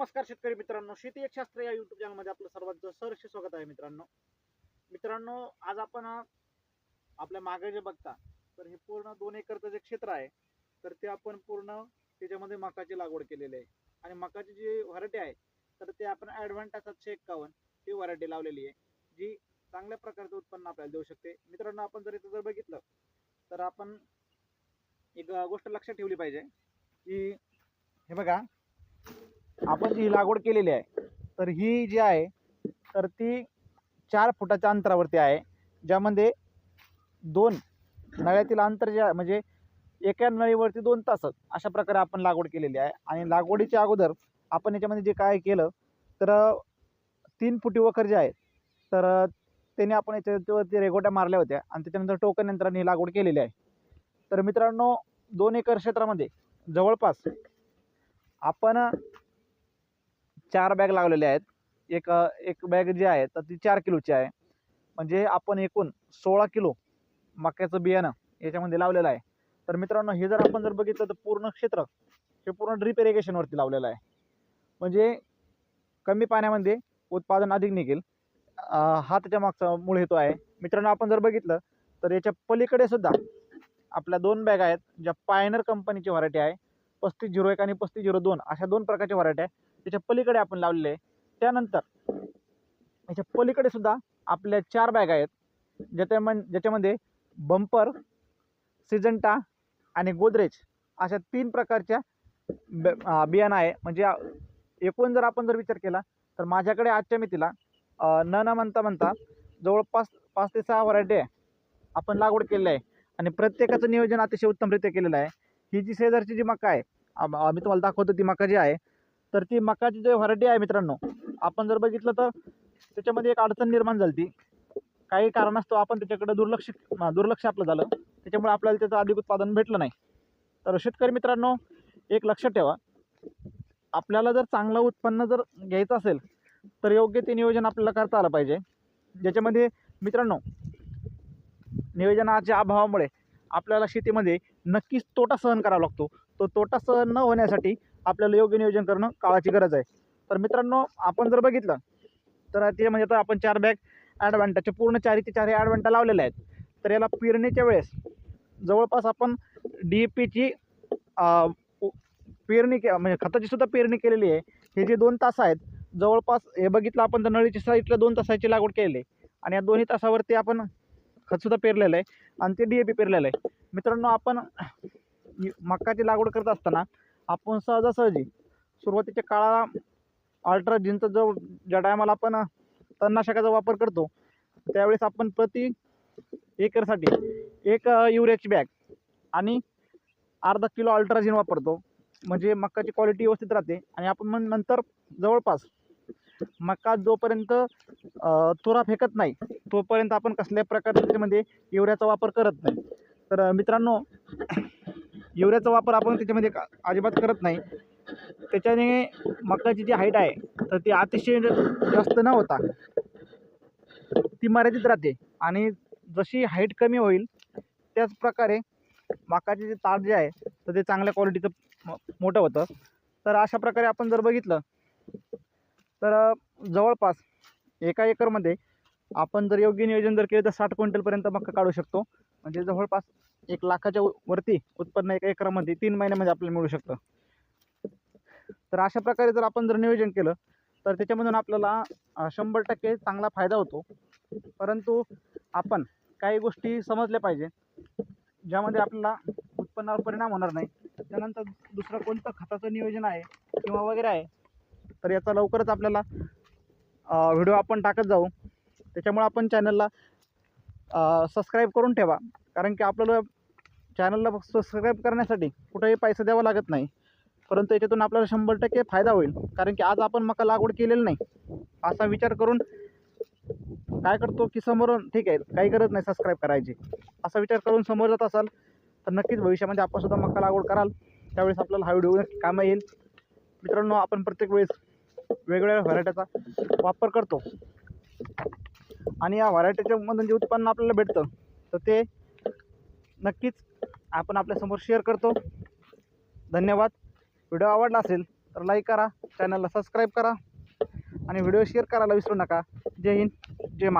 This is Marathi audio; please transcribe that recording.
नमस्कार शेतकरी मित्रांनो शेती एक शास्त्र या युट्यूब चॅनलमध्ये आपलं सर्वांचं सहर्ष स्वागत आहे मित्रांनो. मित्रांनो आज आपण आपल्या मागे जे बघता तर हे पूर्ण दोन एकरचं जे क्षेत्र आहे तर ते आपण पूर्ण त्याच्यामध्ये मकाची लागवड केलेली आहे. आणि मकाची जी व्हरायटी आहे तर ते आपण ॲडव्हान्टा सातशे एक्कावन्न ही व्हरायटी लावलेली आहे जी चांगल्या प्रकारचं उत्पन्न आपल्याला देऊ शकते. मित्रांनो आपण जर इथं जर बघितलं तर आपण एक गोष्ट लक्षात ठेवली पाहिजे की हे बघा आपण जी लागवड केलेली आहे तर ही जी आहे तर ती चार फुटाच्या अंतरावरती आहे ज्यामध्ये दोन नळ्यातील अंतर जे आहे म्हणजे एका नळीवरती दोन तास अशा प्रकारे आपण लागवड केलेली आहे. आणि लागवडीच्या अगोदर आपण याच्यामध्ये जे काय केलं तर तीन फुटी वखर जे आहे तर त्याने आपण याच्यावरती रेगोट्या मारल्या होत्या आणि त्याच्यानंतर टोकन यंत्राने ही लागवड केलेली आहे. तर मित्रांनो दोन एकर क्षेत्रामध्ये जवळपास आपण चार बॅग लावलेल्या आहेत. एक एक बॅग जी आहे तर ती चार किलोची आहे. म्हणजे आपण एकूण सोळा किलो मक्याचं बियाणं याच्यामध्ये लावलेलं आहे. तर मित्रांनो हे जर आपण जर बघितलं तर पूर्ण क्षेत्र हे पूर्ण ड्रिप इरिगेशनवरती लावलेलं आहे. म्हणजे कमी पाण्यामध्ये उत्पादन अधिक निघेल. हा त्याच्या मागचा मूळ हेतू आहे. मित्रांनो आपण जर बघितलं तर याच्या पलीकडे सुद्धा आपल्या दोन बॅग आहेत ज्या पायनर कंपनीची व्हरायटी आहे. पस्तीस झिरो एक आणि पस्तीस झिरो दोन अशा दोन प्रकारच्या व्हरायटी आहे. त्याच्या पलीकडे आपण लावलेले आहे. त्यानंतर याच्या पलीकडे सुद्धा आपल्या चार बॅग आहेत. ज्याच्या मन ज्याच्यामध्ये बंपर सिजंटा आणि गोदरेज अशा तीन प्रकारच्या ब- बियाणं आहे. म्हणजे एकूण जर आपण जर विचार केला तर माझ्याकडे आजच्या मितीला न न म्हणता म्हणता जवळपास पाच ते सहा व्हरायटी आहे आपण लागवड केलेली आहे. आणि प्रत्येकाचं नियोजन अतिशय उत्तमरित्या केलेलं आहे. ही जी शेजारची जी मका आहे मी आम्ही तुम्हाला दाखवतो ती मका जी आहे तर ती मकाची जी व्हरायटी आहे मित्रांनो आपण जर बघितलं तर त्याच्यामध्ये एक अडचण निर्माण झाली ती काही कारणास्तव आपण त्याच्याकडे दुर्लक्ष दुर्लक्ष आपलं झालं. त्याच्यामुळे आपल्याला त्याचं अधिक उत्पादन भेटलं नाही. तर शेतकरी मित्रांनो एक लक्षात ठेवा. आपल्याला जर चांगलं उत्पन्न जर घ्यायचं असेल तर योग्य ते नियोजन आपल्याला करता आलं पाहिजे. ज्याच्यामध्ये मित्रांनो नियोजनाच्या अभावामुळे आपल्याला शेतीमध्ये नक्कीच तोटा सहन करावा लागतो. तो तोटा सहन न होण्यासाठी आपल्याला योग्य नियोजन करणं काळाची गरज आहे. तर मित्रांनो आपण जर बघितलं तर ते म्हणजे आता आपण चार बॅग ॲडव्हान्टाचे पूर्ण चारीचे चारही ॲडव्हान्टा लावलेले आहेत. तर याला पेरणीच्या वेळेस जवळपास आपण डी ए पीची पेरणी के म्हणजे खताची सुद्धा पेरणी केलेली आहे. हे जे दोन तास आहेत जवळपास हे बघितलं आपण तर नळीच्या साईडला दोन तासाची लागवड केलेली आहे. आणि या दोन्ही तासावरती आपण खतसुद्धा पेरलेलं आहे आणि ते डी ए पी पेरलेलं आहे. मित्रांनो आपण मक्काची मकाची लागवड करत असताना आपण सहजासहजी सुरुवातीच्या काळाला अल्ट्राजिनचा जो ज्या टायमाला आपण तणनाशकाचा वापर करतो त्यावेळेस आपण प्रति एकरसाठी एक युरियाची बॅग आणि अर्धा किलो अल्ट्राजिन वापरतो. म्हणजे मकाची क्वालिटी व्यवस्थित राहते आणि आपण मग नंतर जवळपास मका जोपर्यंत तुरा फेकत नाही तोपर्यंत आपण कसल्या प्रकारचे म्हणजे युरियाचा वापर करत नाही. तर मित्रांनो युरियाचा वापर आपण त्याच्यामध्ये अजिबात करत नाही. त्याच्याने मकाची जी हाईट आहे तर ती अतिशय जास्त न होता ती मर्यादित राहते. आणि जशी हाईट कमी होईल त्याच प्रकारे मकाचे जे ताट जे आहे तर ते चांगल्या क्वालिटीचं म- मोठं होतं. तर अशा प्रकारे आपण जर बघितलं तर जवळपास एका एकरमध्ये आपण जर योग्य नियोजन जर केलं तर साठ क्विंटलपर्यंत मका काढू शकतो. म्हणजे जवळपास एक लाखाच्या व- वरती उत्पन्न एका एकरामध्ये तीन महिन्यामध्ये आपल्याला मिळू शकतं. तर अशा प्रकारे जर आपण जर नियोजन केलं तर त्याच्यामधून आपल्याला शंभर टक्के चांगला फायदा होतो. परंतु आपण काही गोष्टी समजल्या पाहिजे ज्यामध्ये आपल्याला उत्पन्नावर परिणाम होणार नाही. त्यानंतर दुसरं कोणतं खताचं नियोजन आहे किंवा वगैरे आहे तर याचा लवकरच आपल्याला व्हिडिओ आपण टाकत जाऊ. त्याच्यामुळे आपण चॅनलला सबस्क्राईब करून ठेवा. कारण की आपल्याला चॅनलला सबस्क्राईब करण्यासाठी कुठेही पैसा द्यावा लागत नाही. परंतु याच्यातून आपल्याला शंभर टक्के फायदा होईल. कारण की आज आपण मका लागवड केलेली नाही. असा विचार करून काय करतो की समोरून ठीक आहे काही गरज नाही सबस्क्राईब करायची. असा विचार करून समोर जात असाल तर नक्कीच भविष्यामध्ये आपण सुद्धा मका लागवड कराल. त्यावेळेस आपल्याला हा व्हिडिओ कामं येईल. मित्रांनो आपण प्रत्येक वेळेस वेगवेगळ्या व्हरायटीचा वापर करतो. आणि या व्हरायटीच्या मधून जे उत्पन्न आपल्याला भेटतं तर ते नक्कीच आपण आपल्यासमोर शेअर करतो. धन्यवाद. व्हिडिओ आवडला असेल तर लाईक करा चॅनलला सबस्क्राईब करा आणि व्हिडिओ शेअर करायला विसरू नका. जय हिंद जय महाराष्ट्र.